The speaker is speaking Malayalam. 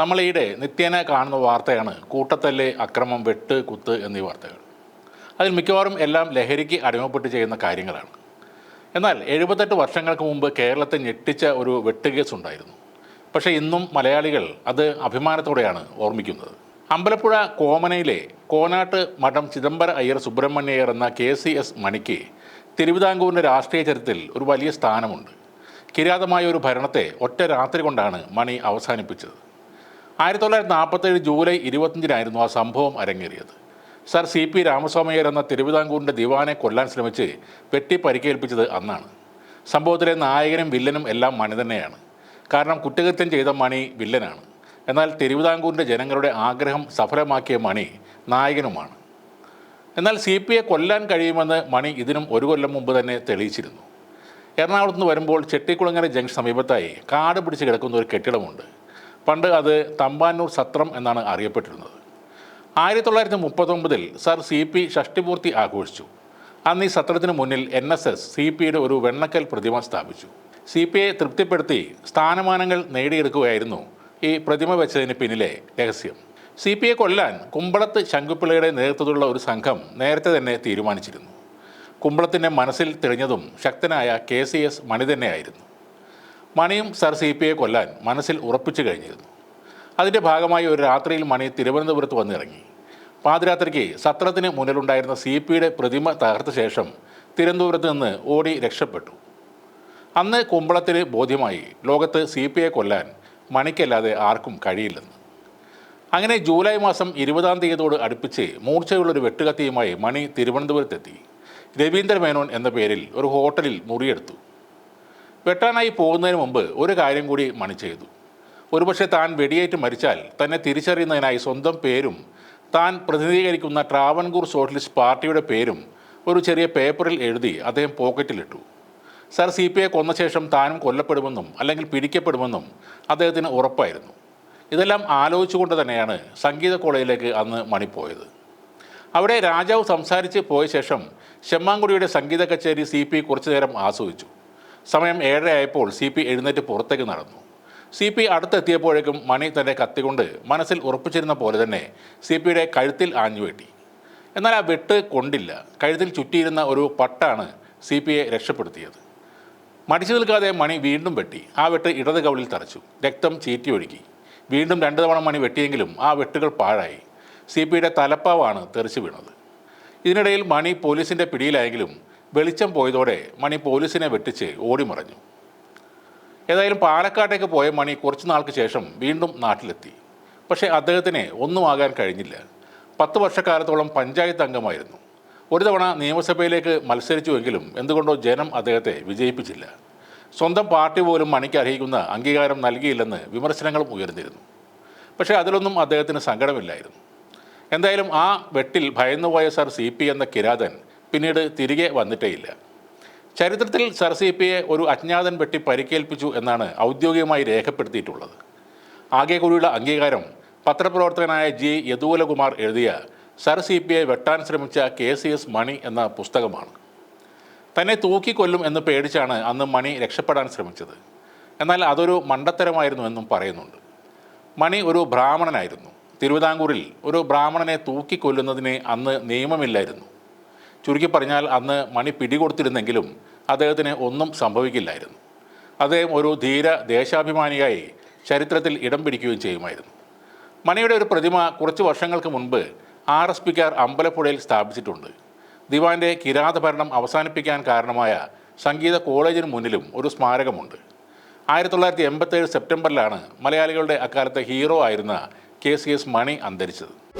നമ്മൾ ഈയിടെ നിത്യേന കാണുന്ന വാർത്തയാണ് കൂട്ടത്തല്ല് അക്രമം വെട്ട് കുത്ത് എന്നീ വാർത്തകൾ. അതിൽ മിക്കവാറും എല്ലാം ലഹരിക്ക് അടിമപ്പെട്ട് ചെയ്യുന്ന കാര്യങ്ങളാണ്. എന്നാൽ എഴുപത്തെട്ട് വർഷങ്ങൾക്ക് മുമ്പ് കേരളത്തെ ഞെട്ടിച്ച ഒരു വെട്ടുകേസ് ഉണ്ടായിരുന്നു. പക്ഷേ ഇന്നും മലയാളികൾ അത് അഭിമാനത്തോടെയാണ് ഓർമ്മിക്കുന്നത്. അമ്പലപ്പുഴ കോമനയിലെ കോനാട്ട് മഠം ചിദംബര അയ്യർ സുബ്രഹ്മണ്യർ എന്ന കെ സി എസ് മണിക്ക് തിരുവിതാംകൂറിന്റെ രാഷ്ട്രീയ ചരിത്തിൽ ഒരു വലിയ സ്ഥാനമുണ്ട്. കിരാതമായ ഒരു ഭരണത്തെ ഒറ്റ രാത്രി കൊണ്ടാണ് മണി അവസാനിപ്പിച്ചത്. ആയിരത്തി തൊള്ളായിരത്തി നാൽപ്പത്തേഴ് ജൂലൈ ഇരുപത്തഞ്ചിനായിരുന്നു ആ സംഭവം അരങ്ങേറിയത്. സർ സി പി രാമസ്വാമയ്യർ എന്ന തിരുവിതാംകൂറിന്റെ ദിവാനെ കൊല്ലാൻ ശ്രമിച്ച് വെട്ടി പരിക്കേൽപ്പിച്ചത് അന്നാണ്. സംഭവത്തിലെ നായകനും വില്ലനും എല്ലാം മണി തന്നെയാണ്. കാരണം കുറ്റകൃത്യം ചെയ്ത മണി വില്ലനാണ്. എന്നാൽ തിരുവിതാംകൂറിന്റെ ജനങ്ങളുടെ ആഗ്രഹം സഫലമാക്കിയ മണി നായകനുമാണ്. എന്നാൽ സി പി ഐ കൊല്ലാൻ കഴിയുമെന്ന് മണി ഇതിനും ഒരു കൊല്ലം മുമ്പ് തന്നെ തെളിയിച്ചിരുന്നു. എറണാകുളത്ത് നിന്ന് വരുമ്പോൾ ചെട്ടിക്കുളങ്ങര ജംഗ്ഷൻ സമീപത്തായി കാട് പിടിച്ച് കിടക്കുന്ന ഒരു കെട്ടിടമുണ്ട്. പണ്ട് അത് തമ്പാനൂർ സത്രം എന്നാണ് അറിയപ്പെട്ടിരുന്നത്. ആയിരത്തി തൊള്ളായിരത്തി മുപ്പത്തൊമ്പതിൽ സർ സി പി ഷഷ്ടിപൂർത്തി ആഘോഷിച്ചു. അന്ന് ഈ സത്രത്തിന് മുന്നിൽ എൻ എസ് എസ് സി പിയുടെ ഒരു വെണ്ണക്കൽ പ്രതിമ സ്ഥാപിച്ചു. സി പി ഐ തൃപ്തിപ്പെടുത്തി സ്ഥാനമാനങ്ങൾ നേടിയെടുക്കുകയായിരുന്നു ഈ പ്രതിമ വെച്ചതിന് പിന്നിലെ രഹസ്യം. സി പി ഐ കൊല്ലാൻ കുമ്പളത്ത് ശങ്കുപ്പിള്ളയുടെ നേതൃത്വത്തിലുള്ള ഒരു സംഘം നേരത്തെ തന്നെ തീരുമാനിച്ചിരുന്നു. കുമ്പളത്തിന്റെ മനസ്സിൽ തെളിഞ്ഞതും ശക്തനായ കെ സി എസ് മണി തന്നെയായിരുന്നു മണിയും സർ സി പി ഐ കൊല്ലാൻ മനസ്സിൽ ഉറപ്പിച്ചു കഴിഞ്ഞിരുന്നു. അതിന്റെ ഭാഗമായി ഒരു രാത്രിയിൽ മണി തിരുവനന്തപുരത്ത് വന്നിറങ്ങി. പാതിരാത്രിക്ക് സത്രത്തിന് മുന്നിലുണ്ടായിരുന്ന സി പിയുടെ പ്രതിമ തകർത്ത ശേഷം തിരുവനന്തപുരത്ത് നിന്ന് ഓടി രക്ഷപ്പെട്ടു. അന്ന് കുമ്പളത്തിന് ബോധ്യമായി ലോകത്ത് സി പി ഐ കൊല്ലാൻ മണിക്കല്ലാതെ ആർക്കും കഴിയില്ലെന്ന്. അങ്ങനെ ജൂലൈ മാസം ഇരുപതാം തീയതിയോട് അടുപ്പിച്ച് മൂർച്ചയുള്ളൊരു വെട്ടുകത്തിയുമായി മണി തിരുവനന്തപുരത്തെത്തി. രവീന്ദ്ര മേനോൻ എന്ന പേരിൽ ഒരു ഹോട്ടലിൽ മുറിയെടുത്തു. വെട്ടാനായി പോകുന്നതിന് മുമ്പ് ഒരു കാര്യം കൂടി മണി ചെയ്തു. ഒരുപക്ഷെ താൻ വെടിയേറ്റ് മരിച്ചാൽ തന്നെ തിരിച്ചറിയുന്നതിനായി സ്വന്തം പേരും താൻ പ്രതിനിധീകരിക്കുന്ന ട്രാവൻകൂർ സോഷ്യലിസ്റ്റ് പാർട്ടിയുടെ പേരും ഒരു ചെറിയ പേപ്പറിൽ എഴുതി അദ്ദേഹം പോക്കറ്റിലിട്ടു. സർ സി പി ഐ കൊന്ന ശേഷം താനും കൊല്ലപ്പെടുമെന്നും അല്ലെങ്കിൽ പിടിക്കപ്പെടുമെന്നും അദ്ദേഹത്തിന് ഉറപ്പായിരുന്നു. ഇതെല്ലാം ആലോചിച്ചുകൊണ്ട് തന്നെയാണ് സംഗീത കോളേജിലേക്ക് അന്ന് മണി പോയത്. അവിടെ രാജാവ് സംസാരിച്ച് പോയ ശേഷം ശെമ്മാങ്കുടിയുടെ സംഗീത കച്ചേരി സി പി കുറച്ചു നേരം ആസ്വദിച്ചു. സമയം ഏഴരയായപ്പോൾ സി പി എഴുന്നേറ്റ് പുറത്തേക്ക് നടന്നു. സി പി അടുത്തെത്തിയപ്പോഴേക്കും മണി തന്നെ കത്തികൊണ്ട് മനസ്സിൽ ഉറപ്പിച്ചിരുന്ന പോലെ തന്നെ സി പിയുടെ കഴുത്തിൽ ആഞ്ഞുവെട്ടി എന്നാൽ ആ വെട്ട് കൊണ്ടില്ല. കഴുത്തിൽ ചുറ്റിയിരുന്ന ഒരു പട്ടാണ് സി പിയെ രക്ഷപ്പെടുത്തിയത്. മടിച്ചു നിൽക്കാതെ മണി വീണ്ടും വെട്ടി. ആ വെട്ട് ഇടത് കവളിൽ തറച്ചു. രക്തം ചീറ്റി ഒഴുകി വീണ്ടും രണ്ട് തവണ മണി വെട്ടിയെങ്കിലും ആ വെട്ടുകൾ പാഴായി. സി പിയുടെ തലപ്പാവാണ് തെറിച്ചു വീണത്. ഇതിനിടയിൽ മണി പോലീസിന്റെ പിടിയിലായെങ്കിലും വെളിച്ചം പോയതോടെ മണി പോലീസിനെ വെട്ടിച്ച് ഓടിമറഞ്ഞു. ഏതായാലും പാലക്കാട്ടേക്ക് പോയ മണി കുറച്ച് നാൾക്ക് ശേഷം വീണ്ടും നാട്ടിലെത്തി. പക്ഷേ അദ്ദേഹത്തിന് ഒന്നും ആകാൻ കഴിഞ്ഞില്ല. പത്ത് വർഷക്കാലത്തോളം പഞ്ചായത്ത് അംഗമായിരുന്നു. ഒരു തവണ നിയമസഭയിലേക്ക് മത്സരിച്ചുവെങ്കിലും എന്തുകൊണ്ടോ ജനം അദ്ദേഹത്തെ വിജയിപ്പിച്ചില്ല. സ്വന്തം പാർട്ടി പോലും മണിക്ക് അർഹിക്കുന്ന അംഗീകാരം നൽകിയില്ലെന്ന് വിമർശനങ്ങളും ഉയർന്നിരുന്നു. പക്ഷേ അതിലൊന്നും അദ്ദേഹത്തിന് സങ്കടമില്ലായിരുന്നു. എന്തായാലും ആ വെട്ടിൽ ഭയന്നുപോയ സർ സി പി എന്ന കിരാതൻ പിന്നീട് തിരികെ വന്നിട്ടേയില്ല. ചരിത്രത്തിൽ സർ സി പിയെ ഒരു അജ്ഞാതൻ വെട്ടി പരിക്കേൽപ്പിച്ചു എന്നാണ് ഔദ്യോഗികമായി രേഖപ്പെടുത്തിയിട്ടുള്ളത്. ആകെ കൂടിയുള്ള അംഗീകാരം പത്രപ്രവർത്തകനായ ജി യദൂലകുമാർ എഴുതിയ സർ സി പി ഐ വെട്ടാൻ ശ്രമിച്ച കെ സി എസ് മണി എന്ന പുസ്തകമാണ്. തന്നെ തൂക്കിക്കൊല്ലും എന്ന് പേടിച്ചാണ് അന്ന് മണി രക്ഷപ്പെടാൻ ശ്രമിച്ചത്. എന്നാൽ അതൊരു മണ്ടത്തരമായിരുന്നു എന്നും പറയുന്നുണ്ട്. മണി ഒരു ബ്രാഹ്മണനായിരുന്നു. തിരുവിതാംകൂറിൽ ഒരു ബ്രാഹ്മണനെ തൂക്കിക്കൊല്ലുന്നതിന് അന്ന് നിയമമില്ലായിരുന്നു. ചുരുക്കി പറഞ്ഞാൽ അന്ന് മണി പിടികൊടുത്തിരുന്നെങ്കിലും അദ്ദേഹത്തിന് ഒന്നും സംഭവിക്കില്ലായിരുന്നു. അദ്ദേഹം ഒരു ധീര ദേശാഭിമാനിയായി ചരിത്രത്തിൽ ഇടം പിടിക്കുകയും ചെയ്യുമായിരുന്നു. മണിയുടെ ഒരു പ്രതിമ കുറച്ച് വർഷങ്ങൾക്ക് മുൻപ് ആർ എസ് പിക്കാർ അമ്പലപ്പുഴയിൽ സ്ഥാപിച്ചിട്ടുണ്ട്. ദിവാന്റെ കിരാതഭരണം അവസാനിപ്പിക്കാൻ കാരണമായ സംഗീത കോളേജിന് മുന്നിലും ഒരു സ്മാരകമുണ്ട്. ആയിരത്തി തൊള്ളായിരത്തി എൺപത്തേഴ് സെപ്റ്റംബറിലാണ് മലയാളികളുടെ അക്കാലത്തെ ഹീറോ ആയിരുന്ന കെ സി എസ് മണി അന്തരിച്ചത്.